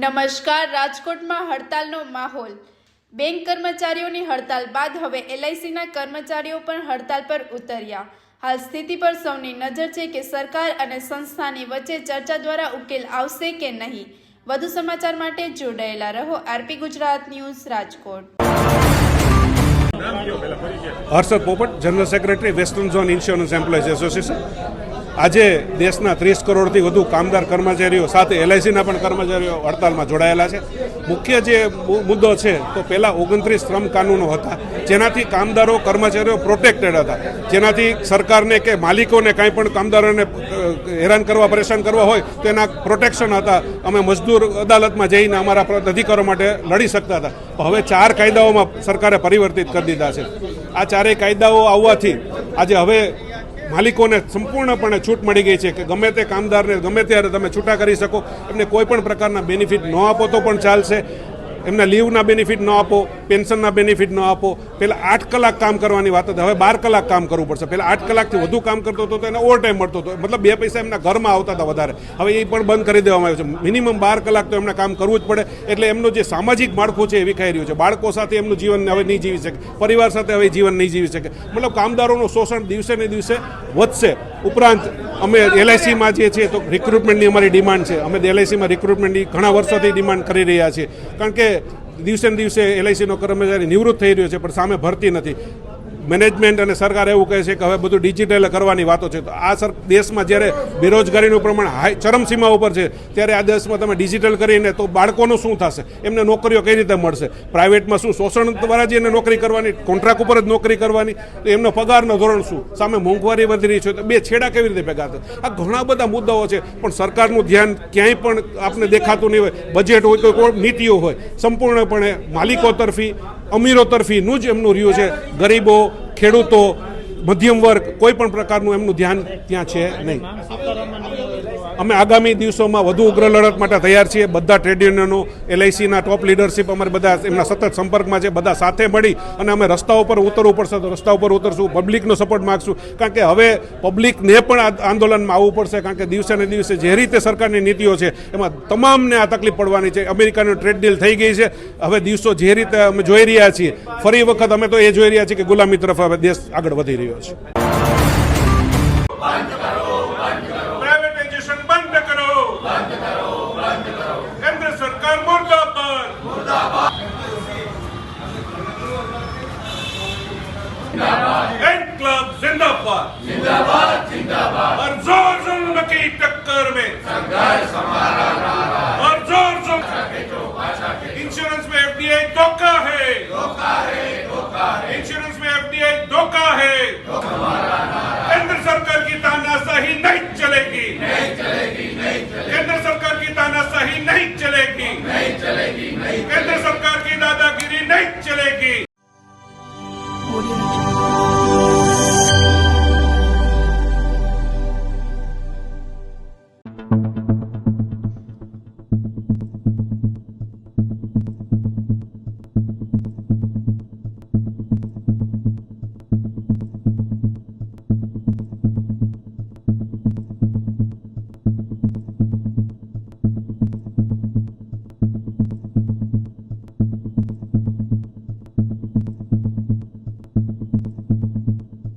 નમસ્કાર, રાજકોટમાં હડતાલનો માહોલ. બેંક કર્મચારીઓની હડતાલ બાદ હવે એલઆઈસીના કર્મચારીઓ પણ હડતાલ પર ઉતર્યા. હાલ સ્થિતિ પર સૌની નજર છે કે સરકાર અને સંસ્થાની વચ્ચે ચર્ચા દ્વારા ઉકેલ આવશે કે નહીં? વધુ સમાચાર માટે જોડાયેલા રહો RP Gujarat news, Rajkot. Harshad Popat, general secretary, western zone insurance employees association. આજે દેશના ત્રીસ કરોડથી વધુ કામદાર કર્મચારીઓ સાથે એલઆઈસીના પણ કર્મચારીઓ હડતાલમાં જોડાયેલા છે. મુખ્ય જે મુદ્દો છે, તો પહેલાં ઓગણત્રીસ શ્રમ કાનૂનો હતા. જેનાથી કામદારો, કર્મચારીઓ પ્રોટેક્ટેડ હતા. જેનાથી સરકારને કે માલિકોને કાંઈ પણ કામદારોને હેરાન કરવા, પરેશાન કરવા હોય, તો એના પ્રોટેક્શન હતા. અમે મજદૂર અદાલતમાં જઈને અમારા અધિકારો માટે લડી શકતા હતા. હવે ચાર કાયદાઓમાં સરકારે પરિવર્તિત કરી દીધા છે. આ ચારેય કાયદાઓ આવવાથી આજે હવે માલિકોને સંપૂર્ણપણે છૂટ મળી ગઈ છે કે ગમે તે કામદારને ગમે ત્યારે તમે છૂટા કરી શકો, એમને કોઈ પણ પ્રકારના બેનિફિટ ન આપો તો પણ ચાલશે. એમને લીવના બેનિફિટ ન આપો પેન્શનના બેનિફિટ ન આપો. પહેલાં આઠ કલાક કામ કરવાની વાત હતી. હવે બાર કલાક કામ કરવું પડશે. પહેલાં આઠ કલાકથી વધુ કામ કરતો હતો તો એને ઓવરટાઈમ મળતો હતો. મતલબ બે પૈસા એમના ઘરમાં આવતા હતા વધારે. હવે એ પણ બંધ કરી દેવામાં આવ્યું છે. મિનિમમ બાર કલાક તો એમને કામ કરવું જ પડે. એટલે એમનું જે સામાજિક માળખું છે એ વિખાઈ રહ્યું છે. બાળકો સાથે એમનું જીવન હવે નહીં જીવી શકે. પરિવાર સાથે હવે જીવન નહીં જીવી શકે. મતલબ કામદારોનું શોષણ દિવસે ને દિવસે વધશે. ઉપરાંત અમે એલઆઈસીમાં જે છે, તો રિક્રુટમેન્ટની અમારી ડિમાન્ડ છે. અમે એલઆઈસીમાં રિક્રુટમેન્ટની ઘણા વર્ષોથી ડિમાન્ડ કરી રહ્યા છીએ. કારણ કે દિવસે ને દિવસે એલઆઈસીનો કર્મચારી નિવૃત્ત થઈ રહ્યો છે, પણ સામે ભરતી નથી. મેનેજમેન્ટ અને સરકાર એવું કહે છે કે હવે બધું ડિજિટલ કરવાની વાતો છે. તો આ સર દેશમાં જ્યારે બેરોજગારીનું પ્રમાણ હાઈ ચરમસીમા ઉપર છે, ત્યારે આ દેશમાં તમે ડિજિટલ કરીને તો બાળકોનું શું થશે? એમને નોકરીઓ કઈ રીતે મળશે? પ્રાઇવેટમાં શું શોષણ દ્વારા જ એને નોકરી કરવાની, કોન્ટ્રાક્ટ ઉપર જ નોકરી કરવાની? તો એમનો પગારનો ધોરણ શું? સામે મોંઘવારી વધી રહી છે, તો બે છેડા કેવી રીતે ભેગા થશે આ ઘણા બધા મુદ્દાઓ છે, પણ સરકારનું ધ્યાન ક્યાંય પણ આપને દેખાતું નહીં હોય. બજેટ હોય તો કોઈ નીતિઓ હોય. સંપૂર્ણપણે માલિકો તરફી અમીરો તરફીનું જ એમનું રહ્યું છે. ગરીબો, ખેડૂતો, મધ્યમ વર્ગ, કોઈ પણ પ્રકારનું એમનું ધ્યાન ત્યાં છે નહીં. અમે આગામી દિવસોમાં વધુ ઉગ્ર લડત માટે તૈયાર છીએ. બધા ટ્રેડ યુનિયનો, એલઆઈસીના ટોપ લીડરશીપ અમારે બધા એમના સતત સંપર્કમાં છે, બધા સાથે મળી અને અમે રસ્તા ઉપર ઉતરવું પડશે તો રસ્તા ઉપર ઉતરશું, પબ્લિકનો સપોર્ટ માગશું. કારણ કે હવે પબ્લિકને પણ આંદોલનમાં આવવું પડશે, કારણ કે દિવસે ને દિવસે જે રીતે સરકારની નીતિઓ છે, એમાં તમામને આ તકલીફ પડવાની છે. અમેરિકાનું ટ્રેડ ડીલ થઈ ગઈ છે. હવે દિવસો જે રીતે અમે જોઈ રહ્યા છીએ, ફરી વખત અમે તો એ જોઈ રહ્યા છીએ કે ગુલામી તરફ હવે દેશ આગળ વધી રહ્યો છે. insurance